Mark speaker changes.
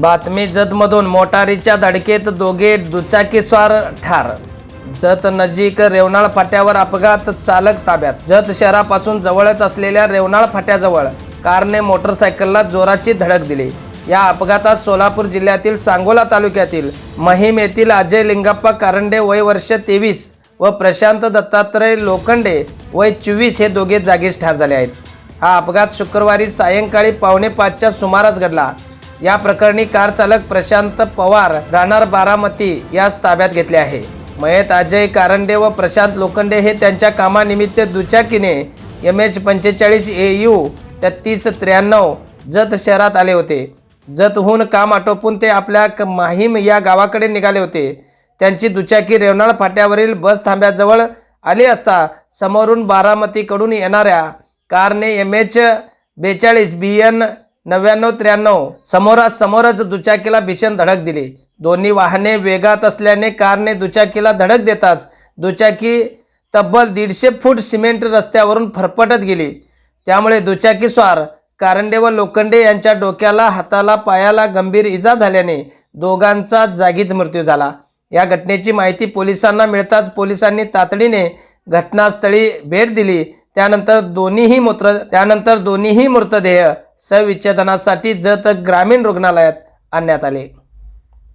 Speaker 1: बातमी जतमधून मोटारीच्या धडकेत दोघे दुचाकीस्वार ठार. जत नजीक रेवणाळ फाट्यावर अपघात चालक ताब्यात. जत शहरापासून जवळच असलेल्या रेवणाळ फाट्याजवळ कारने मोटरसायकलला जोराची धडक दिली. या अपघातात सोलापूर जिल्ह्यातील सांगोला तालुक्यातील महिम येथील अजय लिंगप्पा कारंडे वय वर्ष तेवीस व प्रशांत दत्तात्रय लोखंडे वय चोवीस हे दोघे जागीच ठार झाले आहेत. हा अपघात शुक्रवारी सायंकाळी पावणे पाचच्या सुमारास घडला. या प्रकरणी कार चालक प्रशांत पवार राहणार बारामती यास ताब्यात घेतले आहे. मयत अजय कारंडे व प्रशांत लोखंडे हे त्यांच्या कामानिमित्त दुचाकीने एम एच पंचेचाळीस ए यू तेहतीस त्र्याण्णव जत शहरात आले होते. जतहून काम आटोपून ते आपल्या क- माहीम या गावाकडे निघाले होते. त्यांची दुचाकी रेवनाळ फाट्यावरील बस थांब्याजवळ आली असता समोरून बारामतीकडून येणाऱ्या कारने एम एच बेचाळीस बी एन नव्याण्णव त्र्याण्णव. समोरासमोरच दुचाकीला भीषण धडक दिली. दोन्ही वाहने वेगात असल्याने कारने दुचाकीला धडक देताच दुचाकी तब्बल दीडशे फूट सिमेंट रस्त्यावरून फरफटत गेली. त्यामुळे दुचाकीस्वार कारंडे व लोखंडे यांच्या डोक्याला हाताला पायाला गंभीर इजा झाल्याने दोघांचा जागीच मृत्यू झाला. या घटनेची माहिती पोलिसांना मिळताच पोलिसांनी तातडीने घटनास्थळी भेट दिली. त्यानंतर दोन्हीही मूत्र त्यानंतर दोन्हीही मृतदेह सविच्छेदनासाठी जत ग्रामीण रुग्णालयात आणण्यात आले.